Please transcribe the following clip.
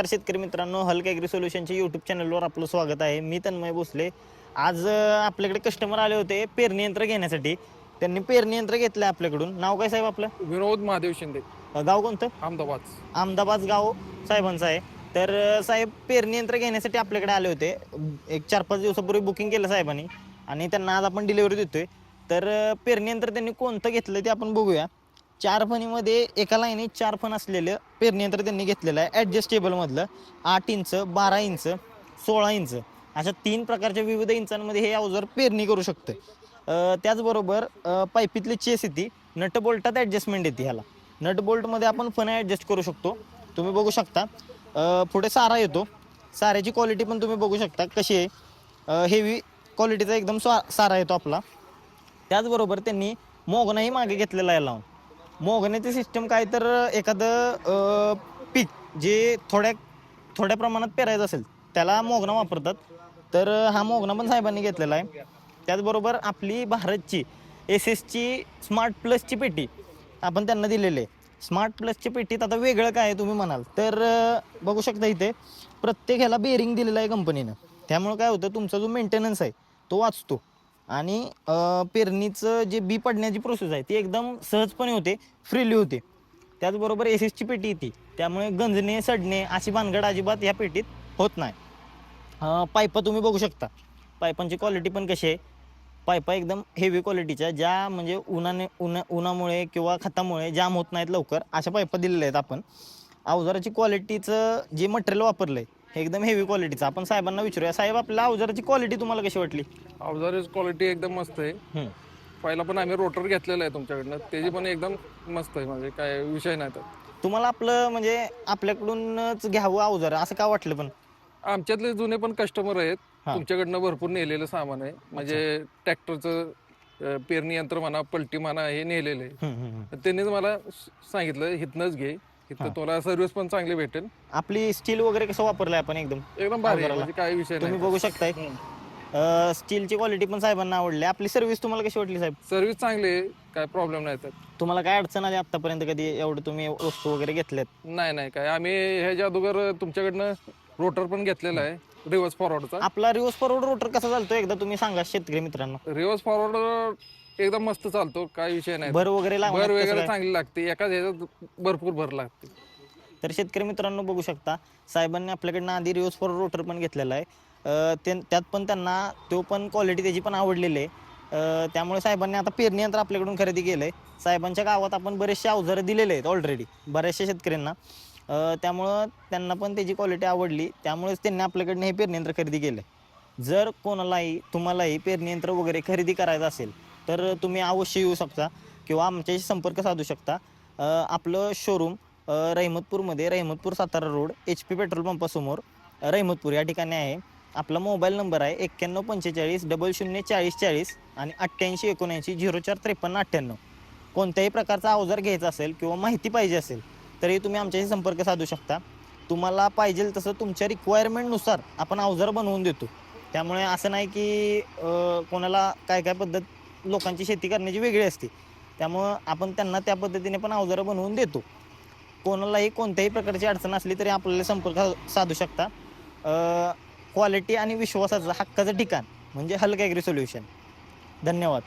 नमस्कार शेतकरी मित्रांनो हल्क ॲग्री सोल्युशनच्या यूट्यूब चॅनलवर आपलं स्वागत आहे. मी तन्मय भोसले. आज आपल्याकडे कस्टमर आले होते पेरणी यंत्र घेण्यासाठी. त्यांनी पेरणी यंत्र घेतलं आपल्याकडून. नाव काय साहेब आपलं? विनोद महादेव शिंदे. गाव कोणतं? अहमदाबाद. अहमदाबाद गाव साहेबांचं आहे. तर साहेब पेरणी यंत्र घेण्यासाठी आपल्याकडे आले होते. एक चार पाच दिवसापूर्वी बुकिंग केलं साहेबांनी. आणि त्यांना आज आपण डिलिव्हरी देतोय. तर पेरणी यंत्र त्यांनी कोणतं घेतलं ते आपण बघूया. चार फणीमध्ये एका लाईनीत चार फण असलेलं पेरणी यंत्र त्यांनी घेतलेलं आहे. ॲडजस्टेबलमधलं आठ इंच बारा इंच सोळा इंच अशा तीन प्रकारच्या विविध इंचांमध्ये हे अवजार पेरणी करू शकतं त्याचबरोबर पाईपीतली चेस येते. नट बोल्टात ॲडजस्टमेंट येते ह्याला. नट बोल्टमध्ये आपण फण ॲडजस्ट करू शकतो. तुम्ही बघू शकता. पुढे सारा येतो. साऱ्याची क्वालिटी पण तुम्ही बघू शकता. कशी आहे? हेवी क्वालिटीचा एकदम स्वा सारा येतो आपला. त्याचबरोबर त्यांनी मोगनाही मागे घेतलेला आहे लावून. मोगण्याची सिस्टम काय तर एखादं पीक जे थोड्या थोड्या प्रमाणात पेरायचं असेल त्याला मोगना वापरतात. तर हा मोगना पण साहेबांनी घेतलेला आहे. त्याचबरोबर आपली भारतची एस एसची स्मार्ट प्लसची पेटी आपण त्यांना दिलेली आहे. स्मार्ट प्लसची पेटीत आता वेगळं काय आहे तुम्ही म्हणाल. तर बघू शकता इथे प्रत्येक ह्याला बेरिंग दिलेलं आहे कंपनीनं त्यामुळे काय होतं तुमचा जो मेंटेनन्स आहे तो वाचतो. आणि पेरणीचं जे बी पडण्याची प्रोसेस आहे ती एकदम सहजपणे होते फ्रीली होते. त्याचबरोबर एस एसची पेटी येते. त्यामुळे गंजणे सडणे अशी भानगड अजिबात या पेटीत होत नाही. अं, पाईपं तुम्ही बघू शकता. पायपांची क्वालिटी पण कशी आहे? पायपा एकदम हेवी क्वालिटीच्या ज्या म्हणजे उन्हाने उन्हा उन्हामुळे किंवा खतामुळे जाम होत नाहीत लवकर अशा पायपा दिलेल्या आहेत आपण. अवजाराची क्वालिटीचं जे मटेरियल वापरलं आहे एकदम हेवी क्वालिटीचं आपण साहेबांना विचारूया. साहेब आपल्या अवजाराची क्वालिटी तुम्हाला कशी वाटली? अवजारीच क्वालिटी एकदम मस्त आहे. हम्म. पहिला पण आम्ही रोटर घेतलेला आहे तुमच्याकडनं. त्याची पण एकदम मस्त आहे. म्हणजे काय विषय नाही तर तुम्हाला आपलं म्हणजे आपल्याकडूनच घ्यावं अवजार असं का वाटलं पण? आमच्यातले जुने पण कस्टमर आहेत. हा. तुमच्याकडनं भरपूर नेलेलं सामान आहे. म्हणजे ट्रॅक्टरचं अं, पेरणी यंत्र म्हणा पलटी म्हणा हे नेलेलं आहे. हम्म, हम्म, हम्म. तर त्यांनीच मला स- सांगितलं हिथनंच घे. इथं तुला सर्व्हिस पण चांगली भेटेल. आपली स्टील वगैरे कसं वापरलंय आपण एकदम? एकदम भारी आहे, अवजाराला. म्हणजे काही विषय तुम्ही नाही. बघू शकताय. स्टीलची क्वालिटी पण साहेबांना आवडली. आपली सर्व्हिस तुम्हाला कशी वाटली साहेब? सर्व्हिस चांगली आहे काय प्रॉब्लेम नाही तर तुम्हाला काय अडचण आली आतापर्यंत कधी? एवढं तुम्ही वस्तू वगैरे घेतल्यात. नाही नाही काय. आम्ही ह्याच्या अगोदर तुमच्याकडनं रोटर पण घेतलेला आहे रिव्हर्स फॉरवर्डचा आपला रिव्हर्स फॉरवर्ड रोटर कसा चालतो एकदा तुम्ही सांगा शेतकरी मित्रांना. रिव्हर्स फॉरवर्ड एकदम मस्त चालतो काय विषय नाही. भर वगैरे लागणार भर कसं वगैरे काय? चांगली लागते. एकाच ह्याच्यात भरपूर भर लागते. तर शेतकरी मित्रांनो बघू शकता साहेबांनी आपल्याकडनं आधी रिव्हर्स फॉर रोटर पण घेतलेला आहे. अं, ते- त्यात पण त्यांना तो पण क्वालिटी त्याची पण आवडलेली आहे. अं, त्यामुळे साहेबांनी आता पेरणी यंत्र आपल्याकडून खरेदी केलं आहे साहेबांच्या गावात आपण बरेचसे अवजारं दिलेले आहेत ऑलरेडी बऱ्याचशा शेतकऱ्यांना. अं, त्यामुळं त्यांना पण त्याची क्वालिटी आवडली. त्यामुळेच त्यांनी आपल्याकडनं हे पेरणी यंत्र खरेदी केलं जर कोणालाही तुम्हालाही पेरणी यंत्र वगैरे खरेदी करायचं असेल तर तुम्ही अवश्य येऊ शकता किंवा आमच्याशी संपर्क साधू शकता. आपलं showroom रहिमतपूरमध्ये Rahimatpur Satara road H P petrol पंपासमोर अ, रहिमतपूर या ठिकाणी आहे. आपला मोबाईल नंबर आहे एक्क्याण्णव पंचेचाळीस डबल शून्य चाळीस चाळीस आणि अठ्ठ्याऐंशी एकोणऐंशी झिरो चार त्रेपन्न अठ्ठ्याण्णव. कोणत्याही प्रकारचा अवजार घ्यायचा असेल किंवा माहिती पाहिजे असेल तरी तुम्ही आमच्याशी संपर्क साधू शकता. तुम्हाला पाहिजे तसं तुमच्या रिक्वायरमेंटनुसार आपण अवजार बनवून देतो. त्यामुळे असं नाही की अ, कोणाला काय काय पद्धत लोकांची शेती करण्याची वेगळी असते. त्यामुळं आपण त्यांना त्या पद्धतीने पण अवजारं बनवून देतो. कोणालाही कोणत्याही प्रकारची अडचण असली तरी आपल्याला संपर्क साधू शकता. क्वालिटी आणि विश्वासाचं हक्काचं ठिकाण म्हणजे हलका ॲग्री सोल्युशन धन्यवाद.